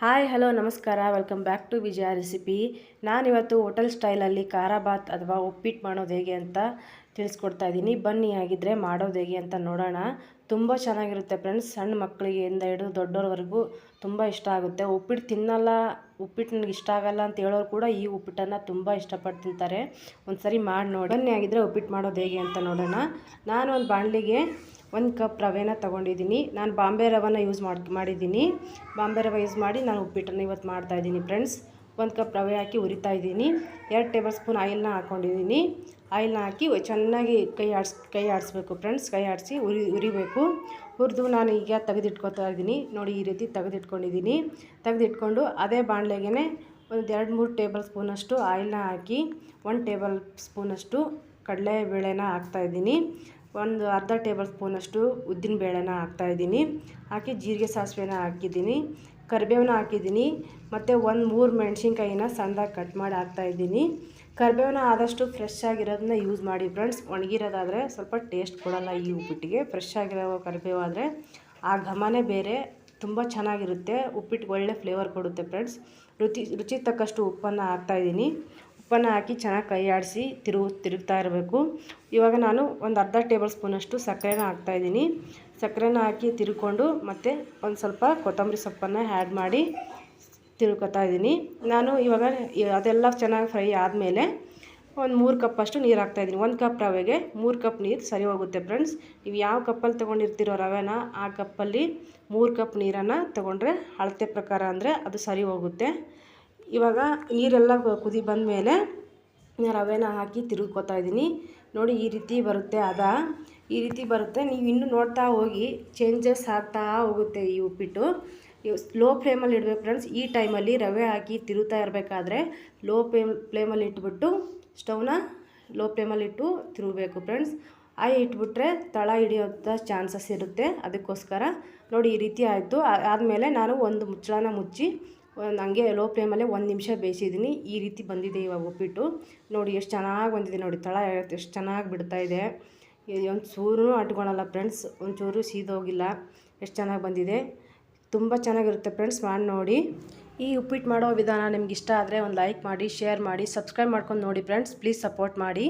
Hi, hello, ನಮಸ್ಕಾರ. Welcome back to Vijaya recipe. ನಾನಿವತ್ತು hotel ಸ್ಟೈಲಲ್ಲಿ ಖಾರ ಬಾತ್ ಅಥವಾ ಉಪ್ಪಿಟ್ಟು ಮಾಡೋದು ಹೇಗೆ ಅಂತ ತಿಳಿಸ್ಕೊಡ್ತಾ ಇದ್ದೀನಿ. ಬನ್ನಿ ಆಗಿದ್ದರೆ ಮಾಡೋದು ಹೇಗೆ ಅಂತ ನೋಡೋಣ. ತುಂಬ ಚೆನ್ನಾಗಿರುತ್ತೆ ಫ್ರೆಂಡ್ಸ್. ಸಣ್ಣ ಮಕ್ಕಳಿಗೆ ಇಂದ ಹಿಡಿದು ದೊಡ್ಡವ್ರವರೆಗೂ ತುಂಬ ಇಷ್ಟ ಆಗುತ್ತೆ. ಉಪ್ಪಿಟ್ಟು ತಿನ್ನಲ್ಲ, ಉಪ್ಪಿಟ್ಟು ನನಗೆ ಇಷ್ಟ ಆಗಲ್ಲ ಅಂತ ಹೇಳೋರು ಕೂಡ ಈ ಉಪ್ಪಿಟ್ಟನ್ನು ತುಂಬ ಇಷ್ಟಪಟ್ಟು ತಿಂತಾರೆ. ಒಂದು ಸರಿ ಮಾಡಿ ನೋಡಿ. ಬನ್ನಿ ಆಗಿದ್ದರೆ ಉಪ್ಪಿಟ್ಟು ಮಾಡೋದು ಹೇಗೆ ಅಂತ ನೋಡೋಣ. ನಾನು ಒಂದು ಬಾಣಲಿಗೆ ಒಂದು ಕಪ್ ರವೆನ ತೊಗೊಂಡಿದ್ದೀನಿ. ನಾನು ಬಾಂಬೆ ರವೆನ ಯೂಸ್ ಮಾಡಿ, ಮಾಡಿದ್ದೀನಿ. ಬಾಂಬೆ ರವೆ ಯೂಸ್ ಮಾಡಿ ನಾನು ಉಪ್ಪಿಟ್ಟನ್ನು ಇವತ್ತು ಮಾಡ್ತಾಯಿದ್ದೀನಿ ಫ್ರೆಂಡ್ಸ್. ಒಂದು ಕಪ್ ರವೆ ಹಾಕಿ ಉರಿತಾ ಇದ್ದೀನಿ. ಎರಡು ಟೇಬಲ್ ಸ್ಪೂನ್ ಆಯಿಲ್ನ ಹಾಕ್ಕೊಂಡಿದ್ದೀನಿ ಆಯಿಲ್ನ ಹಾಕಿ ಚೆನ್ನಾಗಿ ಕೈ ಆಡಿಸ್, ಕೈ ಆಡಿಸ್ಬೇಕು ಫ್ರೆಂಡ್ಸ್. ಕೈ ಆಡಿಸಿ ಉರಿ ಉರಿಬೇಕು ಹುರಿದು ನಾನು ಈಗ ತೆಗೆದಿಟ್ಕೊತಾ ಇದ್ದೀನಿ. ನೋಡಿ ಈ ರೀತಿ ತೆಗೆದಿಟ್ಕೊಂಡಿದ್ದೀನಿ. ತೆಗೆದಿಟ್ಕೊಂಡು ಅದೇ ಬಾಣಲೆಗೆ ಒಂದು ಎರಡು ಮೂರು ಟೇಬಲ್ ಸ್ಪೂನಷ್ಟು ಆಯಿಲ್ನ ಹಾಕಿ, ಒಂದು ಟೇಬಲ್ ಸ್ಪೂನಷ್ಟು ಕಡಲೆಬೇಳೆನ ಹಾಕ್ತಾಯಿದ್ದೀನಿ ಒಂದು ಅರ್ಧ ಟೇಬಲ್ ಸ್ಪೂನಷ್ಟು ಉದ್ದಿನ ಬೇಳೆನ ಹಾಕ್ತಾಯಿದ್ದೀನಿ ಹಾಕಿ ಜೀರಿಗೆ ಸಾಸಿವೆನ ಹಾಕಿದ್ದೀನಿ. ಕರಿಬೇವನ್ನ ಹಾಕಿದ್ದೀನಿ. ಮತ್ತು ಒಂದು ಮೂರು ಮೆಣಸಿನ್ಕಾಯಿನ ಸಣ್ಣದಾಗಿ ಕಟ್ ಮಾಡಿ ಹಾಕ್ತಾಯಿದ್ದೀನಿ ಕರಿಬೇವನ್ನ ಆದಷ್ಟು ಫ್ರೆಶ್ ಆಗಿರೋದನ್ನ ಯೂಸ್ ಮಾಡಿ ಫ್ರೆಂಡ್ಸ್ ಒಣಗಿರೋದಾದರೆ ಸ್ವಲ್ಪ ಟೇಸ್ಟ್ ಕೊಡೋಲ್ಲ ಈ ಉಪ್ಪಿಟ್ಟಿಗೆ. ಫ್ರೆಶ್ ಆಗಿರೋ ಕರಿಬೇವು ಆದರೆ ಆ ಘಮನೇ ಬೇರೆ. ತುಂಬ ಚೆನ್ನಾಗಿರುತ್ತೆ. ಉಪ್ಪಿಟ್ಟು ಒಳ್ಳೆ ಫ್ಲೇವರ್ ಕೊಡುತ್ತೆ ಫ್ರೆಂಡ್ಸ್ ರುಚಿ ರುಚಿ ತಕ್ಕಷ್ಟು ಉಪ್ಪನ್ನು ಹಾಕ್ತಾಯಿದ್ದೀನಿ ಉಪ್ಪನ್ನು ಹಾಕಿ ಚೆನ್ನಾಗಿ ಕೈ ಆಡಿಸಿ ತಿರುಗು ತಿರುಗ್ತಾ ಇರಬೇಕು. ಇವಾಗ ನಾನು ಒಂದು ಅರ್ಧ ಟೇಬಲ್ ಸ್ಪೂನಷ್ಟು ಸಕ್ಕರೆನ ಹಾಕ್ತಾಯಿದ್ದೀನಿ ಸಕ್ಕರೆನ ಹಾಕಿ ತಿರುಕೊಂಡು ಮತ್ತು ಒಂದು ಸ್ವಲ್ಪ ಕೊತ್ತಂಬರಿ ಸೊಪ್ಪನ್ನು ಆ್ಯಡ್ ಮಾಡಿ ತಿರುಕೋತಾ ಇದ್ದೀನಿ. ನಾನು ಇವಾಗ ಅದೆಲ್ಲ ಚೆನ್ನಾಗಿ ಫ್ರೈ ಆದಮೇಲೆ ಒಂದು ಮೂರು ಕಪ್ಪಷ್ಟು ನೀರು ಹಾಕ್ತಾಯಿದ್ದೀನಿ ಒಂದು ಕಪ್ ರವೆಗೆ, ಮೂರು ಕಪ್ ನೀರು ಸರಿ ಹೋಗುತ್ತೆ ಫ್ರೆಂಡ್ಸ್. ನೀವು ಯಾವ ಕಪ್ಪಲ್ಲಿ ತೊಗೊಂಡಿರ್ತೀರೋ ರವೆನ ಆ ಕಪ್ಪಲ್ಲಿ ಮೂರು ಕಪ್ ನೀರನ್ನು ತೊಗೊಂಡ್ರೆ ಅಳತೆ ಪ್ರಕಾರ ಅಂದರೆ ಅದು ಸರಿ ಹೋಗುತ್ತೆ. ಇವಾಗ ನೀರೆಲ್ಲ ಕುದಿ ಬಂದಮೇಲೆ ರವೆನ ಹಾಕಿ ತಿರುಗ್ಕೊತಾ ಇದ್ದೀನಿ. ನೋಡಿ ಈ ರೀತಿ ಬರುತ್ತೆ ಅದ. ಈ ರೀತಿ ಬರುತ್ತೆ. ನೀವು ಇನ್ನೂ ನೋಡ್ತಾ ಹೋಗಿ ಚೇಂಜಸ್ ಆಗ್ತಾ ಹೋಗುತ್ತೆ ಈ ಉಪ್ಪಿಟ್ಟು. ಲೋ ಫ್ಲೇಮಲ್ಲಿ ಇಡಬೇಕು ಫ್ರೆಂಡ್ಸ್ ಈ ಟೈಮಲ್ಲಿ ರವೆ ಹಾಕಿ ತಿರುಗ್ತಾ ಇರಬೇಕಾದ್ರೆ ಲೋ ಫ್ಲೇಮ್ ಫ್ಲೇಮಲ್ಲಿ ಇಟ್ಬಿಟ್ಟು ಸ್ಟವ್ನ ಲೋ ಫ್ಲೇಮಲ್ಲಿ ಇಟ್ಟು ತಿರುಗಬೇಕು ಫ್ರೆಂಡ್ಸ್ ಆ ಇಟ್ಬಿಟ್ರೆ ತಳ ಹಿಡಿಯೋಂಥ ಚಾನ್ಸಸ್ ಇರುತ್ತೆ. ಅದಕ್ಕೋಸ್ಕರ ನೋಡಿ ಈ ರೀತಿ ಆಯಿತು. ಆದಮೇಲೆ ನಾನು ಒಂದು ಮುಚ್ಚಳನ ಮುಚ್ಚಿ ಒಂದು ಹಂಗೆ ಲೋ ಫ್ಲೇಮಲ್ಲೇ ಒಂದು ನಿಮಿಷ ಬೇಯಿಸಿದ್ದೀನಿ. ಈ ರೀತಿ ಬಂದಿದೆ ಇವಾಗ ಉಪ್ಪಿಟ್ಟು. ನೋಡಿ ಎಷ್ಟು ಚೆನ್ನಾಗಿ ಬಂದಿದೆ ನೋಡಿ, ತಳ ಎಷ್ಟು ಚೆನ್ನಾಗಿ ಬಿಡ್ತಾಯಿದೆ ಒಂದು ಚೂರು ಅಟ್ಕೊಳಲ್ಲ ಫ್ರೆಂಡ್ಸ್ ಒಂಚೂರು ಸೀದೋಗಿಲ್ಲ. ಎಷ್ಟು ಚೆನ್ನಾಗಿ ಬಂದಿದೆ. ತುಂಬ ಚೆನ್ನಾಗಿರುತ್ತೆ ಫ್ರೆಂಡ್ಸ್ ಮಾಡಿ ನೋಡಿ. ಈ ಉಪ್ಪಿಟ್ಟು ಮಾಡೋ ವಿಧಾನ ನಿಮ್ಗೆ ಇಷ್ಟ ಆದರೆ ಒಂದು ಲೈಕ್ ಮಾಡಿ ಶೇರ್ ಮಾಡಿ ಸಬ್ಸ್ಕ್ರೈಬ್ ಮಾಡ್ಕೊಂಡು ನೋಡಿ ಫ್ರೆಂಡ್ಸ್ ಪ್ಲೀಸ್ ಸಪೋರ್ಟ್ ಮಾಡಿ.